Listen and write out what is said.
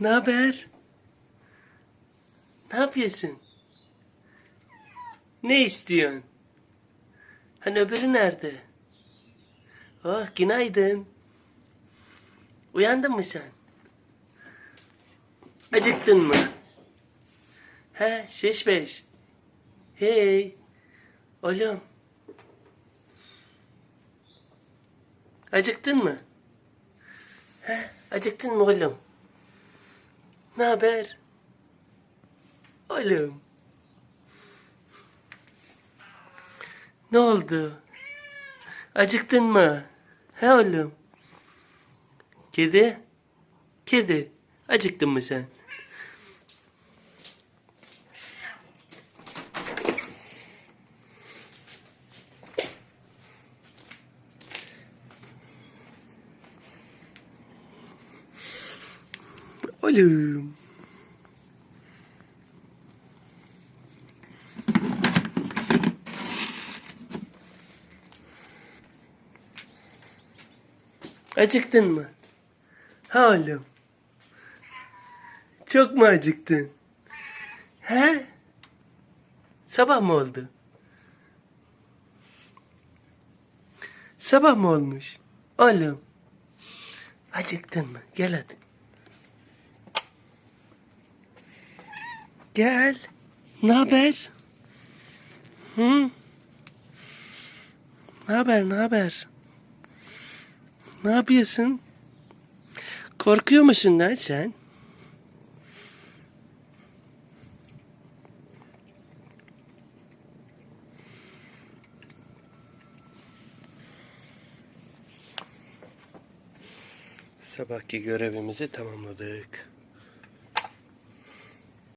Ne haber? Ne yapıyorsun? Ne istiyorsun? Hani öbürü nerede? Oh günaydın. Uyandın mı sen? Acıktın mı? He şiş beş. Hey. Oğlum. Acıktın mı? He acıktın mı oğlum? Ne haber? Oğlum. Ne oldu? Acıktın mı? He oğlum? Kedi? Kedi. Acıktın mı sen? Oğlum. Acıktın mı? Ha oğlum. Çok mu acıktın? He? Sabah mı oldu? Sabah mı olmuş? Oğlum. Acıktın mı? Gel hadi. Gel. Ne haber? Hı? Ne haber? Ne haber? Ne yapıyorsun? Korkuyor musun lan sen? Sabahki görevimizi tamamladık.